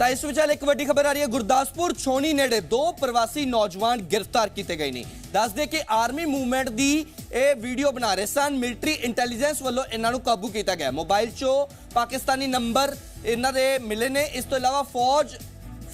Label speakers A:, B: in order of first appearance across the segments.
A: ਤਾਂ ਇਸ ਵਿਚਾਲੇ ਇੱਕ ਵੱਡੀ ਖਬਰ ਆ ਰਹੀ ਹੈ। ਗੁਰਦਾਸਪੁਰ ਛੋਣੀ ਨੇੜੇ ਦੋ ਪ੍ਰਵਾਸੀ ਨੌਜਵਾਨ ਗ੍ਰਿਫਤਾਰ ਕੀਤੇ ਗਏ ਨੇ। ਦੱਸਦੇ ਕਿ ਆਰਮੀ ਮੂਵਮੈਂਟ ਦੀ ਇਹ ਵੀਡੀਓ ਬਣਾ ਰਹੇ ਸਨ। ਮਿਲਟਰੀ ਇੰਟੈਲੀਜੈਂਸ ਵੱਲੋਂ ਇਹਨਾਂ ਨੂੰ ਕਾਬੂ ਕੀਤਾ ਗਿਆ। ਮੋਬਾਈਲ 'ਚੋਂ ਪਾਕਿਸਤਾਨੀ ਨੰਬਰ ਇਹਨਾਂ ਦੇ ਮਿਲੇ ਨੇ। ਇਸ ਤੋਂ ਇਲਾਵਾ ਫੌਜ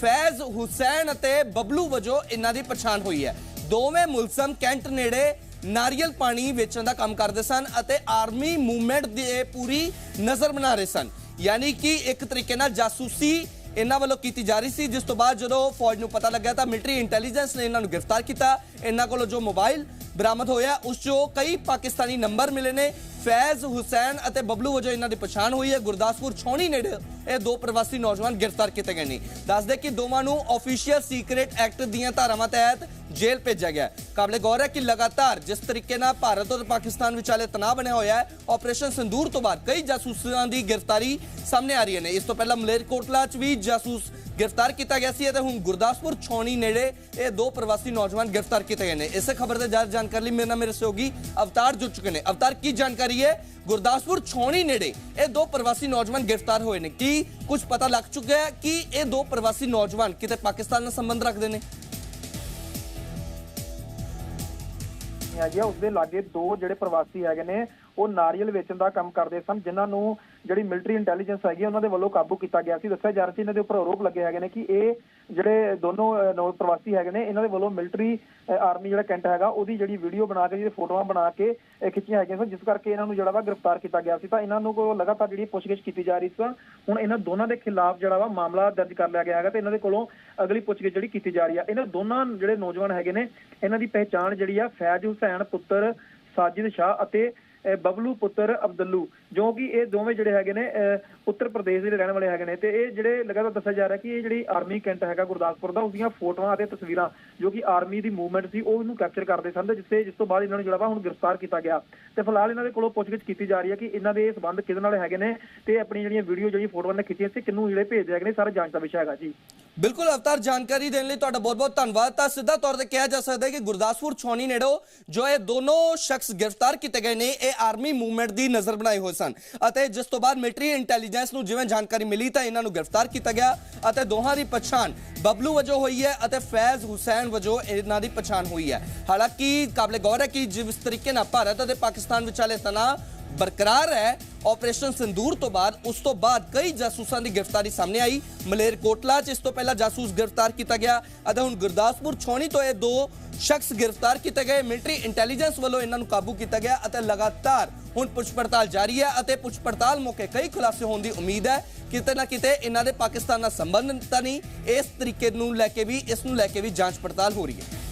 A: ਫੈਜ਼ ਹੁਸੈਨ ਅਤੇ ਬਬਲੂ ਵਜੋਂ ਇਹਨਾਂ ਦੀ ਪਛਾਣ ਹੋਈ ਹੈ। ਦੋਵੇਂ ਮੁਲਜ਼ਮ ਕੈਂਟ ਨੇੜੇ ਨਾਰੀਅਲ ਪਾਣੀ ਵੇਚਣ ਦਾ ਕੰਮ ਕਰਦੇ ਸਨ ਅਤੇ ਆਰਮੀ ਮੂਵਮੈਂਟ ਦੀ ਇਹ ਪੂਰੀ ਨਜ਼ਰ ਬਣਾ ਰਹੇ ਸਨ। ਯਾਨੀ ਕਿ ਇੱਕ ਤਰੀਕੇ ਨਾਲ ਜਾਸੂਸੀ ਇਹਨਾਂ ਵੱਲੋਂ ਕੀਤੀ ਜਾ ਰਹੀ ਸੀ, ਜਿਸ ਤੋਂ ਬਾਅਦ ਜਦੋਂ ਫੌਜ ਨੂੰ ਪਤਾ ਲੱਗਿਆ ਤਾਂ ਮਿਲਟਰੀ ਇੰਟੈਲੀਜੈਂਸ ਨੇ ਇਹਨਾਂ ਨੂੰ ਗ੍ਰਿਫਤਾਰ ਕੀਤਾ। ਇਹਨਾਂ ਕੋਲੋਂ ਜੋ ਮੋਬਾਈਲ ਬਰਾਮਦ ਹੋਇਆ, ਉਸ 'ਚੋਂ ਕਈ ਪਾਕਿਸਤਾਨੀ ਨੰਬਰ ਮਿਲੇ ਨੇ। ਫੈਜ਼, ਹੁਸੈਨ ਅਤੇ ਬਬਲੂ ਵਜੋਂ ਇਹਨਾਂ ਦੀ ਪਛਾਣ ਹੋਈ ਹੈ। ਗੁਰਦਾਸਪੁਰ ਛੋਣੀ ਨੇੜੇ ਇਹ ਦੋ ਪ੍ਰਵਾਸੀ ਨੌਜਵਾਨ ਗ੍ਰਿਫਤਾਰ ਕੀਤੇ ਗਏ ਨੇ। ਦੱਸਦੇ ਕਿ ਦੋਵਾਂ ਨੂੰ ਆਫੀਸ਼ੀਅਲ ਸੀਕ੍ਰੀਟ ਐਕਟ ਦੀਆਂ ਧਾਰਾਵਾਂ ਤਹਿਤ ਜੇਲ੍ਹ ਭੇਜਿਆ ਗਿਆ ਕਾਬਲੇ ਗੌਰ ਹੈ ਕਿ ਲਗਾਤਾਰ ਜਿਸ ਤਰੀਕੇ ਨਾਲ ਭਾਰਤ ਅਤੇ ਪਾਕਿਸਤਾਨ ਵਿਚਾਲੇ ਤਣਾਅ ਬਣਿਆ ਹੋਇਆ ਹੈ ਆਪਰੇਸ਼ਨ ਸੰਦੂਰ ਤੋਂ ਬਾਅਦ ਕਈ ਜਾਸੂਸਾਂ ਦੀ ਗ੍ਰਿਫਤਾਰੀ ਸਾਹਮਣੇ ਆ ਰਹੀ ਨੇ ਇਸ ਤੋਂ ਪਹਿਲਾਂ ਮਲੇਰਕੋਟਲਾ 'ਚ ਵੀ ਜਾਸੂਸ ਗ੍ਰਿਫਤਾਰ ਕੀਤਾ ਗਿਆ ਸੀ ਅਤੇ ਹੁਣ ਗੁਰਦਾਸਪੁਰ ਛੌਣੀ ਨੇੜੇ ਇਹ ਦੋ ਪ੍ਰਵਾਸੀ ਨੌਜਵਾਨ ਗ੍ਰਿਫਤਾਰ ਕੀਤੇ ਗਏ ਨੇ। ਇਸੇ ਖਬਰ ਤੇ ਜ਼ਿਆਦਾ ਜਾਣਕਾਰੀ ਲਈ ਮੇਰੇ ਨਾਲ ਮੇਰੇ ਸਹਿਯੋਗੀ ਅਵਤਾਰ ਜੁੜ ਚੁੱਕੇ ਨੇ। ਅਵਤਾਰ, ਕੀ ਜਾਣਕਾਰੀ ਹੈ? ਗੁਰਦਾਸਪੁਰ ਛੌਣੀ ਨੇੜੇ ਇਹ ਦੋ ਪ੍ਰਵਾਸੀ ਨੌਜਵਾਨ ਗ੍ਰਿਫਤਾਰ ਹੋਏ ਨੇ। ਕੀ ਕੁਝ ਪਤਾ ਲੱਗ ਚੁੱਕਿਆ ਹੈ ਕਿ ਇਹ ਦੋ ਪ੍ਰਵਾਸੀ ਨੌਜਵਾਨ ਕਿਤੇ ਪਾਕਿਸਤਾਨ ਨਾਲ ਸੰਬੰਧ ਰੱਖਦੇ ਨੇ?
B: ਹੈਗੀ। ਆ ਉਸਦੇ ਲਾਗੇ ਦੋ ਜਿਹੜੇ ਪ੍ਰਵਾਸੀ ਹੈਗੇ ਨੇ ਉਹ ਨਾਰੀਅਲ ਵੇਚਣ ਦਾ ਕੰਮ ਕਰਦੇ ਸਨ ਜਿਨ੍ਹਾਂ ਨੂੰ ਜਿਹੜੀ ਮਿਲਟਰੀ ਇੰਟੈਲੀਜੈਂਸ ਹੈਗੀ ਆ, ਉਹਨਾਂ ਦੇ ਵੱਲੋਂ ਕਾਬੂ ਕੀਤਾ ਗਿਆ ਸੀ। ਦੱਸਿਆ ਜਾ ਰਿਹਾ ਸੀ ਇਹਨਾਂ ਦੇ ਉੱਪਰ ਆਰੋਪ ਲੱਗੇ ਹੈਗੇ ਨੇ ਕਿ ਇਹ ਜਿਹੜੇ ਦੋਨੋਂ ਨੌ ਪ੍ਰਵਾਸੀ ਹੈਗੇ ਨੇ ਇਹਨਾਂ ਦੇ ਵੱਲੋਂ ਮਿਲਟਰੀ ਆਰਮੀ ਜਿਹੜਾ ਕੈਂਟ ਹੈਗਾ ਉਹਦੀ ਜਿਹੜੀ ਵੀਡੀਓ ਬਣਾ ਕੇ ਜਿਹਦੇ ਫੋਟੋਆਂ ਬਣਾ ਕੇ ਖਿੱਚੀਆਂ ਹੈਗੀਆਂ ਸਨ ਜਿਸ ਕਰਕੇ ਇਹਨਾਂ ਨੂੰ ਜਿਹੜਾ ਵਾ ਗ੍ਰਿਫਤਾਰ ਕੀਤਾ ਗਿਆ ਸੀ। ਤਾਂ ਇਹਨਾਂ ਨੂੰ ਕੋ ਲਗਾਤਾਰ ਜਿਹੜੀ ਪੁੱਛਗਿੱਛ ਕੀਤੀ ਜਾ ਰਹੀ ਸੀ। ਹੁਣ ਇਹਨਾਂ ਦੋਨਾਂ ਦੇ ਖਿਲਾਫ ਜਿਹੜਾ ਵਾ ਮਾਮਲਾ ਦਰਜ ਕਰ ਲਿਆ ਗਿਆ ਹੈਗਾ ਤੇ ਇਹਨਾਂ ਦੇ ਕੋਲੋਂ ਅਗਲੀ ਪੁੱਛਗਿੱਛ ਜਿਹੜੀ ਕੀਤੀ ਜਾ ਰਹੀ ਆ। ਇਹਨਾਂ ਦੋਨਾਂ ਜਿਹੜੇ ਨੌਜਵਾਨ ਹੈਗੇ ਨੇ ਇਹਨਾਂ ਦੀ ਪਹਿਚਾਣ ਜਿਹੜੀ ਆ ਫੈਜ਼ ਹੁਸੈਨ ਪੁੱਤਰ ਸਾਜਿਦ ਸ਼ਾਹ ਅਤੇ ਬਬਲੂ ਪੁੱਤਰ ਅਬਦੁੱਲੂ, ਜੋ ਕਿ ਇਹ ਦੋਵੇਂ ਜਿਹੜੇ ਹੈਗੇ ਨੇ ਉੱਤਰ ਪ੍ਰਦੇਸ਼ ਦੇ ਰਹਿਣ ਵਾਲੇ ਹੈਗੇ ਨੇ। ਤੇ ਇਹ ਜਿਹੜੇ ਲਗਾਤਾਰ ਦੱਸਿਆ ਜਾ ਰਿਹਾ ਕਿ ਇਹ ਜਿਹੜੀ ਆਰਮੀ ਕੈਂਟ ਹੈਗਾ ਗੁਰਦਾਸਪੁਰ ਦਾ ਉਸਦੀਆਂ ਫੋਟੋਆਂ ਅਤੇ ਤਸਵੀਰਾਂ ਜੋ ਕਿ ਆਰਮੀ ਦੀ ਮੂਵਮੈਂਟ ਸੀ, ਉਹ ਇਹਨੂੰ ਕੈਪਚਰ ਕਰਦੇ ਸਨ ਜਿੱਥੇ, ਜਿਸ ਤੋਂ ਬਾਅਦ ਇਹਨਾਂ ਨੂੰ ਜਿਹੜਾ ਵਾ ਹੁਣ ਗ੍ਰਿਫਤਾਰ ਕੀਤਾ ਗਿਆ। ਤੇ ਫਿਲਹਾਲ ਇਹਨਾਂ ਦੇ ਕੋਲੋਂ ਪੁੱਛਗਿੱਛ ਕੀਤੀ ਜਾ ਰਹੀ ਹੈ ਕਿ ਇਹਨਾਂ ਦੇ ਸਬੰਧ ਕਿਹਦੇ ਨਾਲ ਹੈਗੇ ਨੇ, ਤੇ ਆਪਣੀ ਜਿਹੜੀਆਂ ਵੀਡੀਓ ਜਿਹੜੀਆਂ ਫੋਟੋਆਂ ਨੇ ਖਿੱਚੀਆਂ ਸੀ ਕਿੰਨੂੰ ਜਿਹੜੇ ਭੇਜਦੇ ਹੈਗੇ ਨੇ ਸਾਰਾ ਜਾਂਚ ਦਾ ਵਿਸ਼ਾ ਹੈਗਾ ਜੀ।
A: ਬਿਲਕੁਲ ਅਵਤਾਰ, ਜਾਣਕਾਰੀ ਦੇਣ ਲਈ ਤੁਹਾਡਾ ਬਹੁਤ-ਬਹੁਤ ਧੰਨਵਾਦ। ਤਾਂ ਸਿੱਧਾ ਤੌਰ ਤੇ ਕਿਹਾ ਜਾ ਸਕਦਾ ਹੈ ਕਿ ਗੁਰਦਾਸਪੁਰ ਛੌਣੀ ਨੇੜੋ ਜੋ ਇਹ ਦੋਨੋਂ ਸ਼ਖਸ ਗ੍ਰਿਫਤਾਰ ਕੀਤੇ ਗਏ ਨੇ, ਇਹ ਆਰਮੀ ਮੂਵਮੈਂਟ ਦੀ ਨਜ਼ਰ ਬਣਾਏ ਹੋਏ ਸਨ। ਅਤੇ ਜਿਸ ਤੋਂ ਬਾਅਦ ਮਿਲਟਰੀ ਇੰਟੈਲੀਜੈਂਸ ਨੂੰ ਜਿਵੇਂ ਜਾਣਕਾਰੀ ਮਿਲੀ ਤਾਂ ਇਹਨਾਂ ਨੂੰ ਗ੍ਰਿਫਤਾਰ ਕੀਤਾ ਗਿਆ ਅਤੇ ਦੋਹਾਂ ਦੀ ਪਛਾਣ ਬਬਲੂ ਵਜੋਂ ਹੋਈ ਹੈ ਅਤੇ ਫੈਜ਼ ਹੁਸੈਨ ਵਜੋਂ ਇਹਨਾਂ ਦੀ ਪਛਾਣ ਹੋਈ ਹੈ। ਹਾਲਾਂਕਿ ਕਾਬਲੇ ਗੌਰ ਹੈ ਕਿ ਜਿਸ ਤਰੀਕੇ ਨਾਲ ਭਾਰਤ ਅਤੇ ਪਾਕਿਸਤਾਨ ਵਿਚਾਲੇ ਤਣਾਅ ਬਰਕਰਾਰ ਹੈ। ਆਪਰੇਸ਼ਨ ਸੰਦੂਰ ਤੋਂ ਬਾਅਦ, ਉਸ ਤੋਂ ਬਾਅਦ ਕਈ ਜਾਸੂਸਾਂ ਦੀ ਗ੍ਰਿਫਤਾਰੀ ਸਾਹਮਣੇ ਆਈ। ਮਲੇਰਕੋਟਲਾ 'ਚ ਇਸ ਤੋਂ ਪਹਿਲਾਂ ਜਾਸੂਸ ਗ੍ਰਿਫਤਾਰ ਕੀਤਾ ਗਿਆ। ਅਤੇ ਹੁਣ ਗੁਰਦਾਸਪੁਰ ਛੋਣੀ ਤੋਂ ਇਹ ਦੋ ਸ਼ਖਸ ਗ੍ਰਿਫਤਾਰ ਕੀਤੇ ਗਏ। ਮਿਲਟਰੀ ਇੰਟੈਲੀਜੈਂਸ ਵੱਲੋਂ ਇਹਨਾਂ ਨੂੰ ਕਾਬੂ ਕੀਤਾ ਗਿਆ ਅਤੇ ਲਗਾਤਾਰ ਹੁਣ ਪੁੱਛ ਪੜਤਾਲ ਜਾਰੀ ਹੈ ਅਤੇ ਪੁੱਛ ਪੜਤਾਲ ਮੌਕੇ ਕਈ ਖੁਲਾਸੇ ਹੋਣ ਦੀ ਉਮੀਦ ਹੈ। ਕਿਤੇ ਨਾ ਕਿਤੇ ਇਹਨਾਂ ਦੇ ਪਾਕਿਸਤਾਨ ਨਾਲ ਸੰਬੰਧ ਤਾਂ ਨਹੀਂ। ਇਸ ਤਰੀਕੇ ਨੂੰ ਲੈ ਕੇ ਵੀ, ਇਸ ਨੂੰ ਲੈ ਕੇ ਵੀ ਜਾਂਚ ਪੜਤਾਲ ਹੋ ਰਹੀ ਹੈ।